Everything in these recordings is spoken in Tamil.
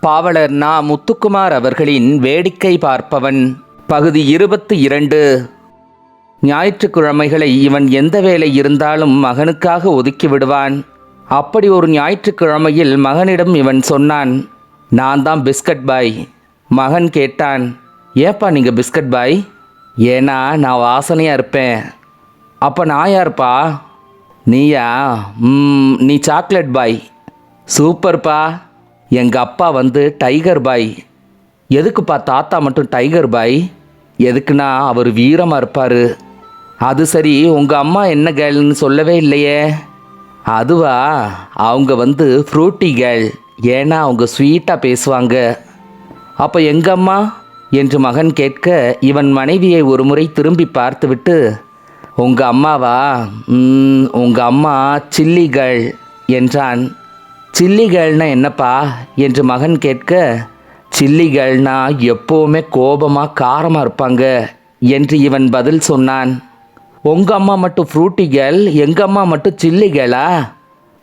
பாவலர் நா முத்துக்குமார் அவர்களின் வேடிக்கை பார்ப்பவன். பகுதி இருபத்தி இரண்டு. ஞாயிற்றுக்கிழமைகளை இவன் எந்த வேலை இருந்தாலும் மகனுக்காக ஒதுக்கி விடுவான். அப்படி ஒரு ஞாயிற்றுக்கிழமையில் மகனிடம் இவன் சொன்னான் நான் தான் பிஸ்கட் பாய். மகன் கேட்டான் ஏப்பா நீங்கள் பிஸ்கட் பாய்? ஏன்னா நான் வாசனையாக இருப்பேன். அப்போ நான் யார்ப்பா? நீயா? ம், நீ சாக்லேட் பாய். சூப்பர்ப்பா. எங்கள் அப்பா வந்து டைகர் பாய் எதுக்குப்பா தாத்தா மட்டும் டைகர் பாய் எதுக்குன்னா அவர் வீரமாக இருப்பார். அது சரி உங்கள் அம்மா என்ன கேர்ள்னு சொல்லவே இல்லையே. அதுவா? அவங்க வந்து ஃப்ரூட்டி கேர்ள் ஏன்னா அவங்க ஸ்வீட்டாக பேசுவாங்க. அப்போ எங்கள் அம்மா? என்று மகன் கேட்க இவன் மனைவியை ஒரு முறை திரும்பி பார்த்துவிட்டு உங்கள் அம்மாவா? உங்கள் அம்மா சில்லிகள் என்றான். சில்லிகள்னா என்னப்பா? என்று மகன் கேட்க சில்லிகள்னா எப்போவுமே கோபமாக காரமாக இருப்பாங்க என்று இவன் பதில் சொன்னான். உங்க அம்மா மட்டும் ஃப்ரூட்டி கேர்ள் எங்க அம்மா மட்டும் சில்லிகளா?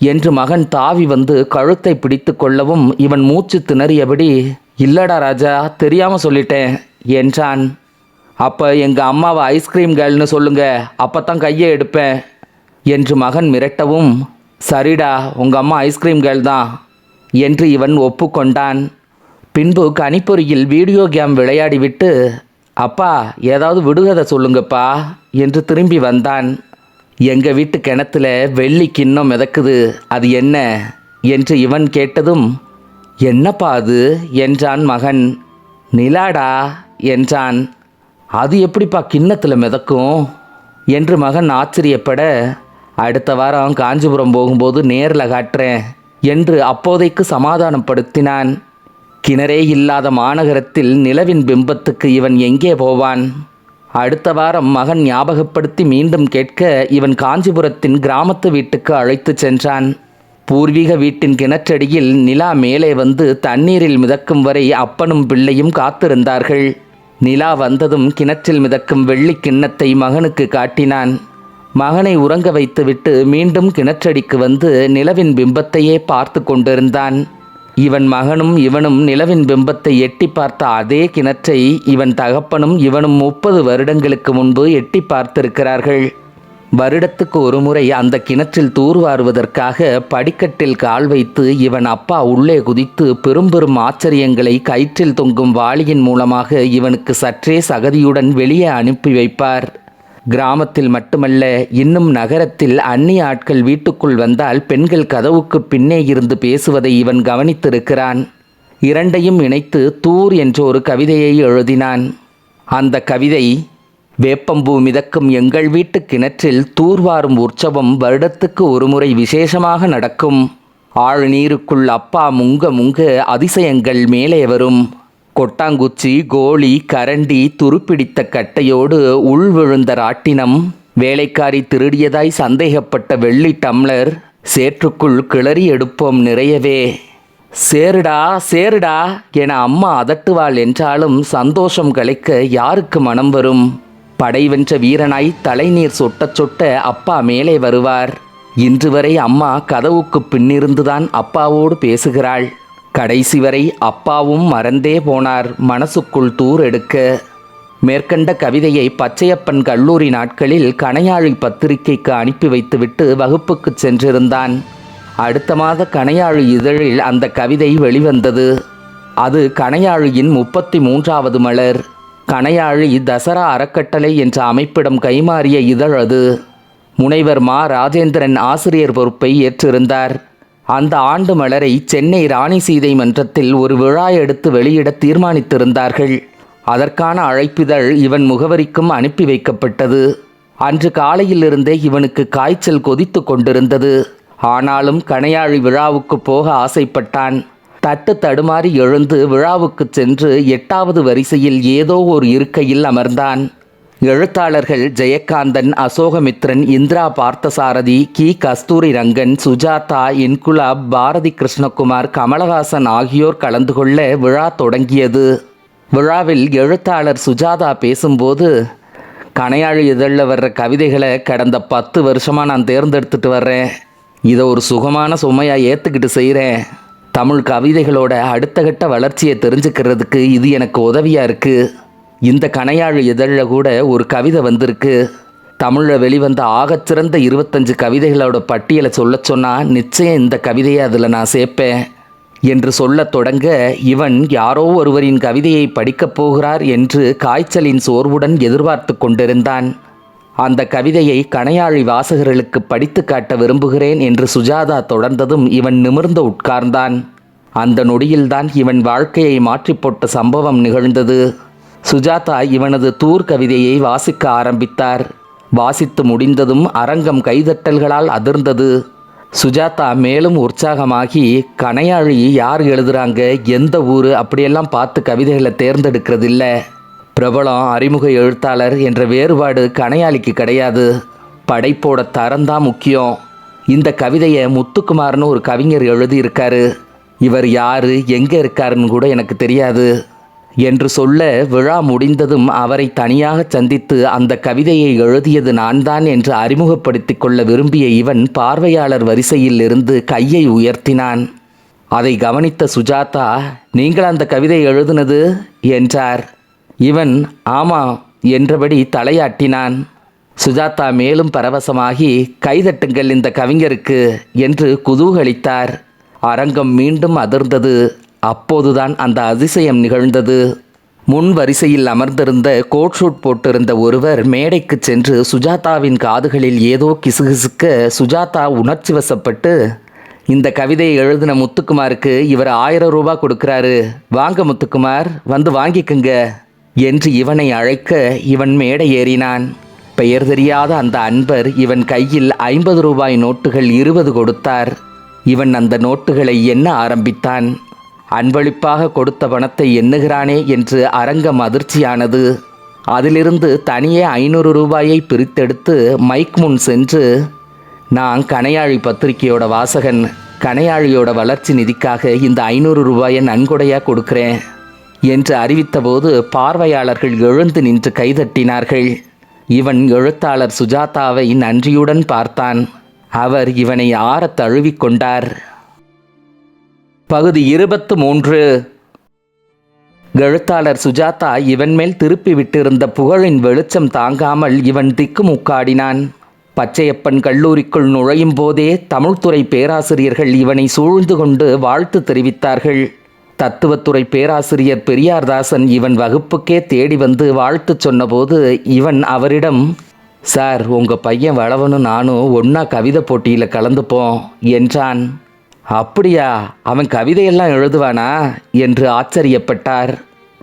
என்று மகன் தாவி வந்து கழுத்தை பிடித்து கொள்ளவும் இவன் மூச்சு திணறியபடி இல்லடா ராஜா தெரியாமல் சொல்லிட்டேன் என்றான். அப்போ எங்கள் அம்மாவை ஐஸ்கிரீம் கேர்ள்னு சொல்லுங்க அப்பதான் கையை எடுப்பேன் என்று மகன் மிரட்டவும் சரிடா உங்கள் அம்மா ஐஸ்கிரீம் தான் என்று இவன் ஒப்புக்கொண்டான். பின்பு கணிப்பொறியில் வீடியோ கேம் விளையாடிவிட்டு அப்பா ஏதாவது விடுகதை சொல்லுங்கப்பா என்று திரும்பி வந்தான். எங்கள் வீட்டு கிணத்துல வெள்ளி கிண்ணம் மிதக்குது அது என்ன? என்று இவன் கேட்டதும் என்னப்பா அது? என்றான் மகன். நிலாடா என்றான். அது எப்படிப்பா கிண்ணத்தில் மிதக்கும்? என்று மகன் ஆச்சரியப்பட அடுத்த வாரம் காஞ்சிபுரம் போகும்போது நேரில் காட்டுறேன் என்று அப்போதைக்கு சமாதானப்படுத்தினான். கிணறே இல்லாத மாநகரத்தில் நிலவின் பிம்பத்துக்கு இவன் எங்கே போவான்? அடுத்த வாரம் மகன் ஞாபகப்படுத்தி மீண்டும் கேட்க இவன் காஞ்சிபுரத்தின் கிராமத்து வீட்டுக்கு அழைத்துச் சென்றான். பூர்வீக வீட்டின் கிணற்றடியில் நிலா மேலே வந்து தண்ணீரில் மிதக்கும் வரை அப்பனும் பிள்ளையும் காத்திருந்தார்கள். நிலா வந்ததும் கிணற்றில் மிதக்கும் வெள்ளி கிண்ணத்தை மகனுக்கு காட்டினான். மகனை உறங்க வைத்துவிட்டு மீண்டும் கிணற்றடிக்கு வந்து நிலவின் பிம்பத்தையே பார்த்து கொண்டிருந்தான். இவன் மகனும் இவனும் நிலவின் பிம்பத்தை எட்டி பார்த்த அதே கிணற்றை இவன் தகப்பனும் இவனும் முப்பது வருடங்களுக்கு முன்பு எட்டி பார்த்திருக்கிறார்கள். வருடத்துக்கு ஒருமுறை அந்த கிணற்றில் தூர்வாருவதற்காக படிக்கட்டில் கால் வைத்து இவன் அப்பா உள்ளே குதித்து பெரும் பெரும் ஆச்சரியங்களை கயிற்றில் தொங்கும் வாளியின் மூலமாக இவனுக்கு சற்றே சகதியுடன் வெளியே அனுப்பி வைப்பார். கிராமத்தில் மட்டுமல்ல இன்னும் நகரத்தில் அந்நிய ஆட்கள் வீட்டுக்குள் வந்தால் பெண்கள் கதவுக்கு பின்னே இருந்து பேசுவதை இவன் கவனித்திருக்கிறான். இரண்டையும் இணைத்து தூர் என்ற ஒரு கவிதையை எழுதினான். அந்த கவிதை வேப்பம்பூ மிதக்கும் எங்கள் வீட்டு கிணற்றில் தூர்வாரும் உற்சவம் வருடத்துக்கு ஒருமுறை விசேஷமாக நடக்கும். ஆழ்நீருக்குள் அப்பா முங்க முங்க அதிசயங்கள் மேலே வரும். கொட்டாங்குச்சி கோழி கரண்டி துருப்பிடித்த கட்டையோடு உள் விழுந்த ராட்டினம். வேலைக்காரி திருடியதாய் சந்தேகப்பட்ட வெள்ளி டம்ளர். சேற்றுக்குள் கிளறி எடுப்போம் நிறையவே. சேருடா சேருடா என அம்மா அதட்டுவாள் என்றாலும் சந்தோஷம் கலைக்க யாருக்கு மனம் வரும்? படை வென்ற வீரனாய் தலைநீர் சொட்ட சொட்ட அப்பா மேலே வருவார். இன்று வரை அம்மா கதவுக்கு பின்னிருந்துதான் அப்பாவோடு பேசுகிறாள். கடைசி வரை அப்பாவும் மறந்தே போனார். மனசுக்குள் தூர் எடுக்க. மேற்கண்ட கவிதையை பச்சையப்பன் கல்லூரி நாட்களில் கணையாழி பத்திரிகைக்கு அனுப்பி வைத்துவிட்டு வகுப்புக்கு சென்றிருந்தான். அடுத்த மாத கணையாழி இதழில் அந்த கவிதை வெளிவந்தது. அது கணையாழியின் முப்பத்தி மூன்றாவது மலர். கணையாழி தசரா அறக்கட்டளை என்ற அமைப்பிடம் கைமாறிய இதழ் அது. முனைவர் மா. ராஜேந்திரன் ஆசிரியர் பொறுப்பை ஏற்றிருந்தார். அந்த ஆண்டு மலரை சென்னை ராணி சீதை மன்றத்தில் ஒரு விழா எடுத்து வெளியிட தீர்மானித்திருந்தார்கள். அதற்கான அழைப்பிதழ் இவன் முகவரிக்கும் அனுப்பி வைக்கப்பட்டது. அன்று காலையிலிருந்தே இவனுக்கு காய்ச்சல் கொதித்து கொண்டிருந்தது. ஆனாலும் கணையாழி விழாவுக்கு போக ஆசைப்பட்டான். தட்டு தடுமாறி எழுந்து விழாவுக்குச் சென்று எட்டாவது வரிசையில் ஏதோ ஒரு இருக்கையில் அமர்ந்தான். எழுத்தாளர்கள் ஜெயகாந்தன் அசோகமித்ரன் இந்திரா பார்த்தசாரதி கி. கஸ்தூரி ரங்கன் சுஜாதா இன்குலாப் பாரதி கிருஷ்ணகுமார் கமலஹாசன் ஆகியோர் கலந்து கொள்ள விழா தொடங்கியது. விழாவில் எழுத்தாளர் சுஜாதா பேசும்போது கணையாழி இதழில் வர்ற கவிதைகளை கடந்த பத்து வருஷமாக நான் தேர்ந்தெடுத்துட்டு வர்றேன். இதை ஒரு சுகமான சுமையாக ஏற்றுக்கிட்டு செய்கிறேன் தமிழ் கவிதைகளோட அடுத்த கட்ட வளர்ச்சியை தெரிஞ்சுக்கிறதுக்கு இது எனக்கு உதவியாக இருக்குது இந்த கனையாழ் இதழில் கூட ஒரு கவிதை வந்திருக்கு. தமிழில் வெளிவந்த ஆகச்சிறந்த இருபத்தஞ்சு கவிதைகளோட பட்டியலை சொல்லச் சொன்னால் நிச்சயம் இந்த கவிதையை அதில் நான் சேர்ப்பேன். என்று சொல்லத் தொடங்க இவன் யாரோ ஒருவரின் கவிதையை படிக்கப் போகிறார் என்று காய்ச்சலின் சோர்வுடன் எதிர்பார்த்து கொண்டிருந்தான். அந்த கவிதையை கணையாழி வாசகர்களுக்கு படித்து காட்ட விரும்புகிறேன் என்று சுஜாதா தொடர்ந்ததும் இவன் நிமிர்ந்து உட்கார்ந்தான். அந்த நொடியில்தான் இவன் வாழ்க்கையை மாற்றிப் போட்ட சம்பவம் நிகழ்ந்தது. சுஜாதா இவனது தூர் கவிதையை வாசிக்க ஆரம்பித்தார். வாசித்து முடிந்ததும் அரங்கம் கைதட்டல்களால் அதிர்ந்தது. சுஜாதா மேலும் உற்சாகமாகி கணையாழி யார் எழுதுறாங்க? எந்த ஊர்? அப்படியெல்லாம் பார்த்து கவிதைகளை தேர்ந்தெடுக்கிறதில்ல. பிரபலம் அறிமுக எழுத்தாளர் என்ற வேறுபாடு கணையாளிக்கு கிடையாது. படைப்போட தரம்தான் முக்கியம். இந்த கவிதையை முத்துக்குமார்னு ஒரு கவிஞர் எழுதியிருக்காரு. இவர் யாரு? எங்கே இருக்காருன்னு கூட எனக்கு தெரியாது. என்று சொல்ல விழா முடிந்ததும் அவரை தனியாக சந்தித்து அந்த கவிதையை எழுதியது நான்தான் என்று அறிமுகப்படுத்திக் கொள்ள விரும்பிய இவன் பார்வையாளர் வரிசையில் இருந்து கையை உயர்த்தினான். அதை கவனித்த சுஜாதா நீங்கள் அந்த கவிதை எழுதுனது? என்றார். இவன் ஆமா என்றபடி தலையாட்டினான். சுஜாதா மேலும் பரவசமாகி கைதட்டுங்கள் இந்த கவிஞருக்கு என்று குதூகலித்தார். அரங்கம் மீண்டும் அதிர்ந்தது. அப்போதுதான் அந்த அதிசயம் நிகழ்ந்தது. முன் வரிசையில் அமர்ந்திருந்த கோட் ஷூட் போட்டிருந்த ஒருவர் மேடைக்கு சென்று சுஜாதாவின் காதுகளில் ஏதோ கிசுகிசுக்க சுஜாதா உணர்ச்சி வசப்பட்டு இந்த கவிதையை எழுதின முத்துக்குமாருக்கு இவர் ஆயிரம் ரூபாய் கொடுக்கிறாரு. வாங்க முத்துக்குமார் வந்து வாங்கிக்குங்க என்று இவனை அழைக்க இவன் மேடை ஏறினான். பெயர் தெரியாத அந்த அன்பர் இவன் கையில் ஐம்பது ரூபாய் நோட்டுகள் இருபது கொடுத்தார். இவன் அந்த நோட்டுகளை எண்ண ஆரம்பித்தான். அன்பளிப்பாக கொடுத்த பணத்தை எண்ணுகிறானே என்று அரங்கம் அதிர்ச்சியானது. அதிலிருந்து தனியே ஐநூறு ரூபாயை பிரித்தெடுத்து மைக் முன் சென்று நான் கணையாழி பத்திரிகையோட வாசகன் கனையாழியோட வளர்ச்சி நிதிக்காக இந்த ஐநூறு ரூபாயை நன்கொடையாக கொடுக்கிறேன் என்று அறிவித்தபோது பார்வையாளர்கள் எழுந்து நின்று கைதட்டினார்கள். இவன் எழுத்தாளர் சுஜாதாவை நன்றியுடன் பார்த்தான். அவர் இவனை ஆற தழுவிக்கொண்டார் பகுதி இருபத்து மூன்று. எழுத்தாளர் சுஜாதா இவன் மேல் திருப்பி விட்டிருந்த புகழின் வெளிச்சம் தாங்காமல் இவன் திக்குமுக்காடினான் பச்சையப்பன் கல்லூரிக்குள் நுழையும் போதே தமிழ்துறை பேராசிரியர்கள் இவனை சூழ்ந்து கொண்டு வாழ்த்து தெரிவித்தார்கள். தத்துவத்துறை பேராசிரியர் பெரியார்தாசன் இவன் வகுப்புக்கே தேடி வந்து வாழ்த்து சொன்னபோது இவன் அவரிடம் சார் உங்கள் பையன் வளவனும் நானும் ஒன்றா கவிதை போட்டியில் கலந்துப்போம் என்றான். அப்படியா? அவன் கவிதையெல்லாம் எழுதுவானா? என்று ஆச்சரியப்பட்டார்.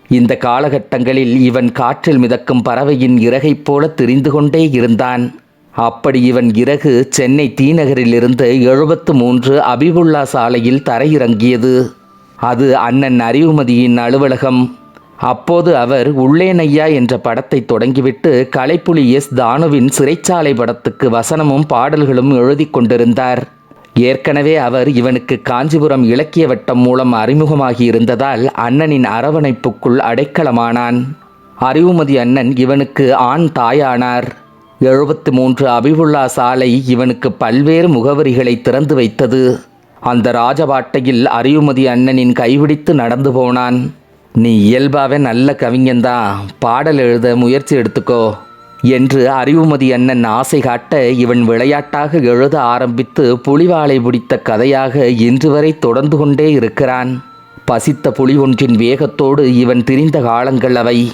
இந்த காலகட்டங்களில் இவன் காற்றில் மிதக்கும் பறவையின் இறகைப் போல திரிந்து கொண்டே இருந்தான். அப்படி இவன் இறகு சென்னை தீநகரிலிருந்து எழுபத்து மூன்று அபிபுல்லா சாலையில் தரையிறங்கியது. அது அண்ணன் அறிவுமதியின் அலுவலகம். அப்போது அவர் உள்ளேனையா என்ற படத்தை தொடங்கிவிட்டு கலைப்புலி எஸ் தானுவின் சிறைச்சாலை படத்துக்கு வசனமும் பாடல்களும் எழுதி கொண்டிருந்தார். ஏற்கனவே அவர் இவனுக்கு காஞ்சிபுரம் இலக்கிய வட்டம் மூலம் அறிமுகமாகி இருந்ததால் அண்ணனின் அரவணைப்புக்குள் அடைக்கலமானான். அறிவுமதி அண்ணன் இவனுக்கு ஆண் தாயானார். எழுபத்து மூன்று அபிவுல்லா சாலை இவனுக்கு பல்வேறு முகவரிகளை திறந்து வைத்தது. அந்த ராஜபாட்டையில் அறிவுமதி அண்ணனின் கைவிடித்து நடந்து போனான். நீ இயல்பாவே நல்ல கவிஞன்தான் பாடல் எழுத முயற்சி எடுத்துக்கோ. என்று அறிவுமதி அண்ணன் ஆசை காட்ட இவன் விளையாட்டாக எழுத ஆரம்பித்து புலிவாலை பிடித்த கதையாக இன்று வரை தொடர்ந்து கொண்டே இருக்கிறான். பசித்த புலி ஒன்றின் வேகத்தோடு இவன் திரிந்த காலங்கள் அவை.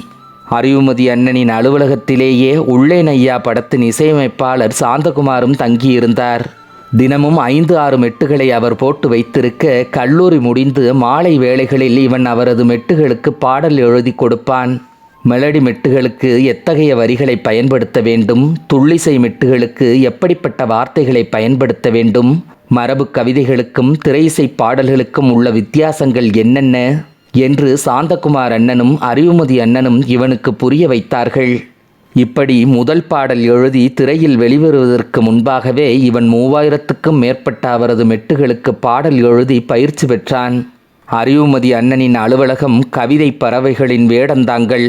அறிவுமதி அண்ணனின் அலுவலகத்திலேயே உள்ளே நையா படத்தின் இசையமைப்பாளர் சாந்தகுமாரும் தங்கியிருந்தார். தினமும் ஐந்து ஆறு மெட்டுகளை அவர் போட்டு வைத்திருக்க கல்லூரி முடிந்து மாலை வேளைகளில் இவன் அவரது மெட்டுகளுக்கு பாடல் எழுதி கொடுப்பான். மெலடி மெட்டுகளுக்கு எத்தகைய வரிகளை பயன்படுத்த வேண்டும்? துள்ளிசை மெட்டுகளுக்கு எப்படிப்பட்ட வார்த்தைகளை பயன்படுத்த வேண்டும்? மரபு கவிதைகளுக்கும் திரையிசை பாடல்களுக்கும் உள்ள வித்தியாசங்கள் என்னென்ன? என்று சாந்தகுமார் அண்ணனும் அறிவுமதி அண்ணனும் இவனுக்கு புரிய வைத்தார்கள். இப்படி முதல் பாடல் எழுதி திரையில் வெளிவருவதற்கு முன்பாகவே இவன் மூவாயிரத்துக்கும் மேற்பட்ட அவரது மெட்டுகளுக்கு பாடல் எழுதி பயிற்சி பெற்றான். அறிவுமதி அண்ணனின் அலுவலகம் கவிதை பறவைகளின் வேடந்தாங்கள்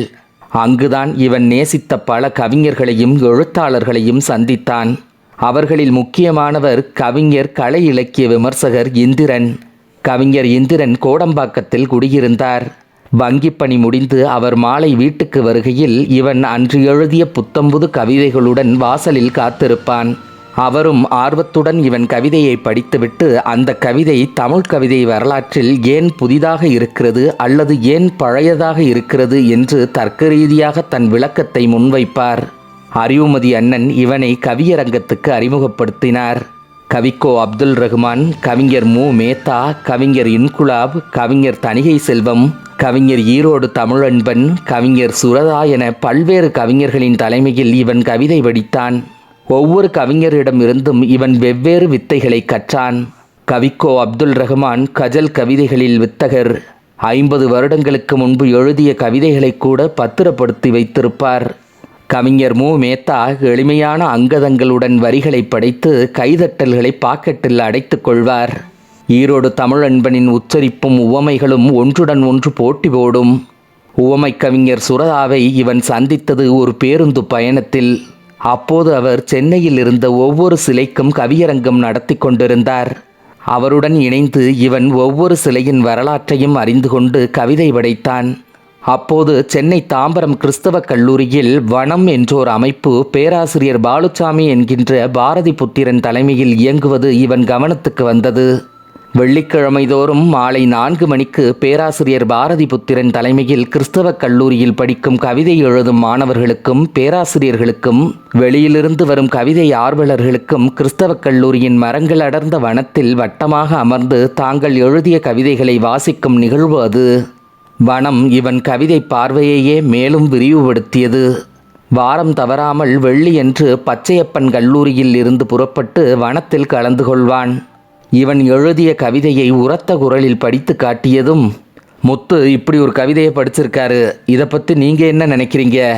அங்குதான் இவன் நேசித்த பல கவிஞர்களையும் எழுத்தாளர்களையும் சந்தித்தான். அவர்களில் முக்கியமானவர் கவிஞர் கலை இலக்கிய விமர்சகர் இந்திரன். கவிஞர் இந்திரன் கோடம்பாக்கத்தில் குடியிருந்தார். வங்கிப் பணி முடிந்து அவர் மாலை வீட்டுக்கு வருகையில் இவன் அன்று எழுதிய புத்தம்புது கவிதைகளுடன் வாசலில் காத்திருப்பான். அவரும் ஆர்வத்துடன் இவன் கவிதையை படித்துவிட்டு அந்த கவிதை தமிழ் கவிதை வரலாற்றில் ஏன் புதிதாக இருக்கிறது அல்லது ஏன் பழையதாக இருக்கிறது என்று தர்க்க ரீதியாக தன் விளக்கத்தை முன்வைப்பார். அறிவுமதி அண்ணன் இவனை கவியரங்கத்துக்கு அறிமுகப்படுத்தினார். கவிக்கோ அப்துல் ரஹ்மான் கவிஞர் மு. மேத்தா கவிஞர் இன்குலாப் கவிஞர் தணிகை செல்வம் கவிஞர் ஈரோடு தமிழன்பன் கவிஞர் சுரதா என பல்வேறு கவிஞர்களின் தலைமையில் இவன் கவிதை வடித்தான். ஒவ்வொரு கவிஞரிடமிருந்தும் இவன் வெவ்வேறு வித்தைகளை கற்றான். கவிக்கோ அப்துல் ரஹ்மான் கஜல் கவிதைகளில் வித்தகர். ஐம்பது வருடங்களுக்கு முன்பு எழுதிய கவிதைகளை கூட பத்திரப்படுத்தி வைத்திருப்பார். கவிஞர் மு. மேத்தா எளிமையான அங்கதங்களுடன் வரிகளை படைத்து கைதட்டல்களை பாக்கெட்டில் அடைத்துக் கொள்வார். ஈரோடு தமிழன்பனின் உச்சரிப்பும் உவமைகளும் ஒன்றுடன் ஒன்று போட்டி போடும். உவமை கவிஞர் சுரதாவை இவன் சந்தித்தது ஒரு பேருந்து பயணத்தில். அப்போது அவர் சென்னையில் இருந்த ஒவ்வொரு சிலைக்கும் கவியரங்கம் நடத்தி கொண்டிருந்தார். அவருடன் இணைந்து இவன் ஒவ்வொரு சிலையின் வரலாற்றையும் அறிந்து கொண்டு கவிதை படைத்தான். அப்போது சென்னை தாம்பரம் கிறிஸ்தவ கல்லூரியில் வனம் என்றோர் அமைப்பு பேராசிரியர் பாலுசாமி என்கின்ற பாரதி புத்திரன் தலைமையில் இயங்குவது இவன் கவனத்துக்கு வந்தது. வெள்ளிக்கிழமை தோறும் மாலை நான்கு மணிக்கு பேராசிரியர் பாரதி புத்திரன் தலைமையில் கிறிஸ்தவ கல்லூரியில் படிக்கும் கவிதை எழுதும் மாணவர்களுக்கும் பேராசிரியர்களுக்கும் வெளியிலிருந்து வரும் கவிதை ஆர்வலர்களுக்கும் கிறிஸ்தவ கல்லூரியின் மரங்கள் அடர்ந்த வனத்தில் வட்டமாக அமர்ந்து தாங்கள் எழுதிய கவிதைகளை வாசிக்கும் நிகழ்வு அது. வனம் இவன் கவிதை பார்வையையே மேலும் விரிவுபடுத்தியது. வாரம் தவறாமல் வெள்ளியன்று பச்சையப்பன் கல்லூரியில் இருந்து புறப்பட்டு வனத்தில் கலந்து கொள்வான். இவன் எழுதிய கவிதையை உரத்த குரலில் படித்து காட்டியதும் முத்து இப்படி ஒரு கவிதையை படிச்சிருக்காரு. இதை பற்றி நீங்கள் என்ன நினைக்கிறீங்க?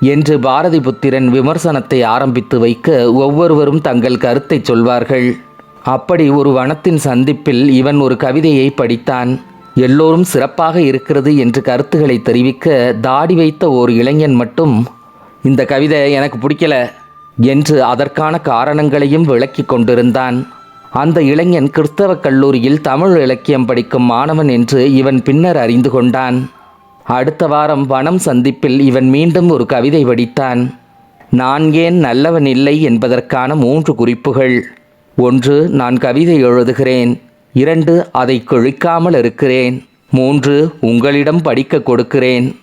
என்று பாரதி புத்திரன் விமர்சனத்தை ஆரம்பித்து வைக்க ஒவ்வொருவரும் தங்கள் கருத்தை சொல்வார்கள். அப்படி ஒரு வனத்தின் சந்திப்பில் இவன் ஒரு கவிதையை படித்தான். எல்லோரும் சிறப்பாக இருக்கிறது என்று கருத்துக்களை தெரிவிக்க தாடி வைத்த ஓர் இளைஞன் மட்டும் இந்த கவிதை எனக்கு பிடிக்கல என்று அதற்கான காரணங்களையும் விளக்கி கொண்டிருந்தான். அந்த இளைஞன் கிறிஸ்தவ கல்லூரியில் தமிழ் இலக்கியம் படிக்கும் மாணவன் என்று இவன் பின்னர் அறிந்து கொண்டான். அடுத்த வாரம் வனம் சந்திப்பில் இவன் மீண்டும் ஒரு கவிதை வடித்தான் நான் ஏன் நல்லவன் இல்லை என்பதற்கான மூன்று குறிப்புகள். ஒன்று நான் கவிதை எழுதுகிறேன். இரண்டு அதை கிழிக்காமல் இருக்கிறேன். மூன்று உங்களிடம் படிக்க கொடுக்கிறேன்.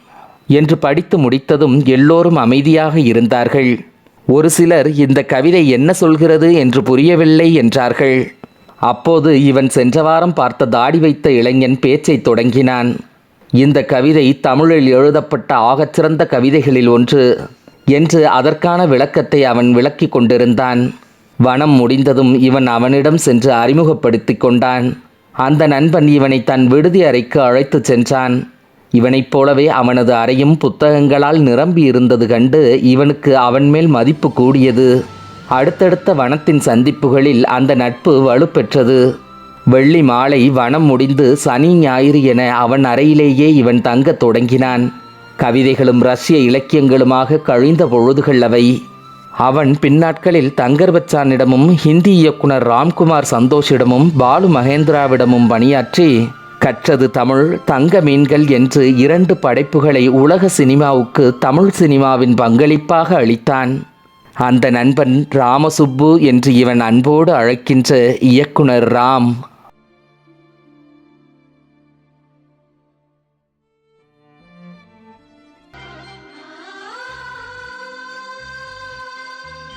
என்று படித்து முடித்ததும் எல்லோரும் அமைதியாக இருந்தார்கள். ஒரு சிலர் இந்த கவிதை என்ன சொல்கிறது என்று புரியவில்லை என்றார்கள். அப்போது இவன் சென்ற வாரம் பார்த்த தாடி வைத்த இளைஞன் பேச்சை தொடங்கினான். இந்த கவிதை தமிழில் எழுதப்பட்ட ஆகச்சிறந்த கவிதைகளில் ஒன்று என்று அதற்கான விளக்கத்தை அவன் விளக்கி கொண்டிருந்தான். வனம் முடிந்ததும் இவன் அவனிடம் சென்று அறிமுகப்படுத்தி கொண்டான். அந்த நண்பன் இவனை தன் விடுதி அறைக்கு அழைத்துச் சென்றான். இவனைப் போலவே அவனது அறையும் புத்தகங்களால் நிரம்பி இருந்தது கண்டு இவனுக்கு அவன் மேல் மதிப்பு கூடியது. அடுத்தடுத்த வனத்தின் சந்திப்புகளில் அந்த நட்பு வலுப்பெற்றது. வெள்ளி மாலை வனம் முடிந்து சனி ஞாயிறு என அவன் அறையிலேயே இவன் தங்கத் தொடங்கினான். கவிதைகளும் ரஷ்ய இலக்கியங்களுமாக கழிந்த பொழுதுகள் அவை. அவன் பின்னாட்களில் தங்கர் பச்சானிடமும் ஹிந்தி இயக்குனர் ராம்குமார் சந்தோஷிடமும் பாலு மகேந்திராவிடமும் பணியாற்றி கற்றது தமிழ் தங்க மீன்கள் என்று இரண்டு படைப்புகளை உலக சினிமாவுக்கு தமிழ் சினிமாவின் பங்களிப்பாக அளித்தான். அந்த நண்பன் ராமசுப்பு என்று இவன் அன்போடு அழைக்கின்ற இயக்குனர் ராம்.